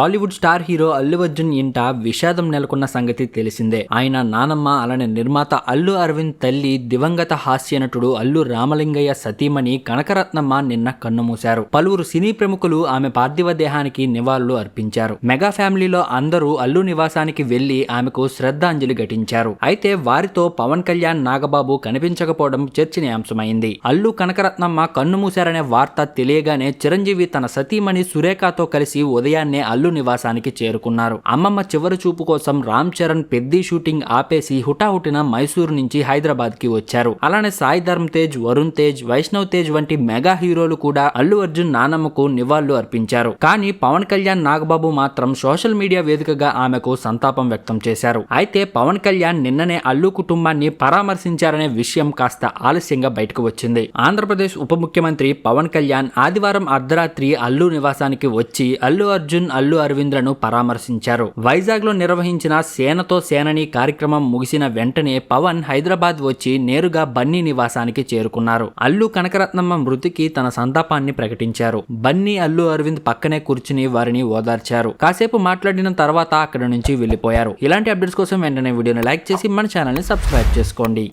Tollywood star hero Allu Arjun ఇంట విషాదం నెలకొన్న సంగతి తెలిసిందే. ఆయన నానమ్మ అలానే నిర్మాత అల్లు అరవింద్ తల్లి దివంగత హాస్య నటుడు అల్లు రామలింగయ్య సతీమణి కనకరత్నమ్మ నిన్న కన్నుమూశారు. పలువురు సినీ ప్రముఖులు ఆమె పార్థివ దేహానికి నివాళులు అర్పించారు. మెగా ఫ్యామిలీలో అందరూ అల్లు నివాసానికి వెళ్ళి ఆమెకు శ్రద్ధాంజలి ఘటించారు. అయితే వారితో పవన్ కళ్యాణ్ నాగబాబు కనిపించకపోవడం చర్చనీయాంశమైంది. అల్లు కనకరత్నమ్మ కన్నుమూశారనే వార్త తెలియగానే చిరంజీవి తన సతీమణి సురేఖతో కలిసి ఉదయాన్నే అల్లు నివాసానికి చేరుకున్నారు. అమ్మమ్మ చివరి చూపు కోసం రామ్ చరణ్ పెద్ది షూటింగ్ ఆపేసి హుటాహుటిన మైసూరు నుంచి హైదరాబాద్కి వచ్చారు. అలానే సాయి ధర్మ్ తేజ్ వరుణ్ తేజ్ వైష్ణవ్ తేజ్ వంటి మెగా హీరోలు కూడా అల్లు అర్జున్ నానమ్మకు నివాళులు అర్పించారు. కానీ పవన్ కళ్యాణ్ నాగబాబు మాత్రం సోషల్ మీడియా వేదికగా ఆమెకు సంతాపం వ్యక్తం చేశారు. అయితే పవన్ కళ్యాణ్ నిన్ననే అల్లు కుటుంబాన్ని పరామర్శించారనే విషయం కాస్త ఆలస్యంగా బయటకు వచ్చింది. ఆంధ్రప్రదేశ్ ఉప ముఖ్యమంత్రి పవన్ కళ్యాణ్ ఆదివారం అర్ధరాత్రి అల్లు నివాసానికి వచ్చి అల్లు అర్జున్ అల్లు అరవింద్లను పరామర్శించారు. వైజాగ్లో నిర్వహించిన సేనతో సేనని కార్యక్రమం ముగిసిన వెంటనే పవన్ హైదరాబాద్ వచ్చి నేరుగా బన్నీ నివాసానికి చేరుకున్నారు. అల్లు కనకరత్నమ్మ మృతికి తన సంతాపాన్ని ప్రకటించారు. బన్నీ అల్లు అరవింద్ పక్కనే కూర్చుని వారిని ఓదార్చారు. కాసేపు మాట్లాడిన తర్వాత అక్కడి నుంచి వెళ్ళిపోయారు ఇలాంటి అప్డేట్స్ కోసం వెంటనే వీడియోని లైక్ చేసి మన ఛానల్ని సబ్స్క్రైబ్ చేసుకోండి.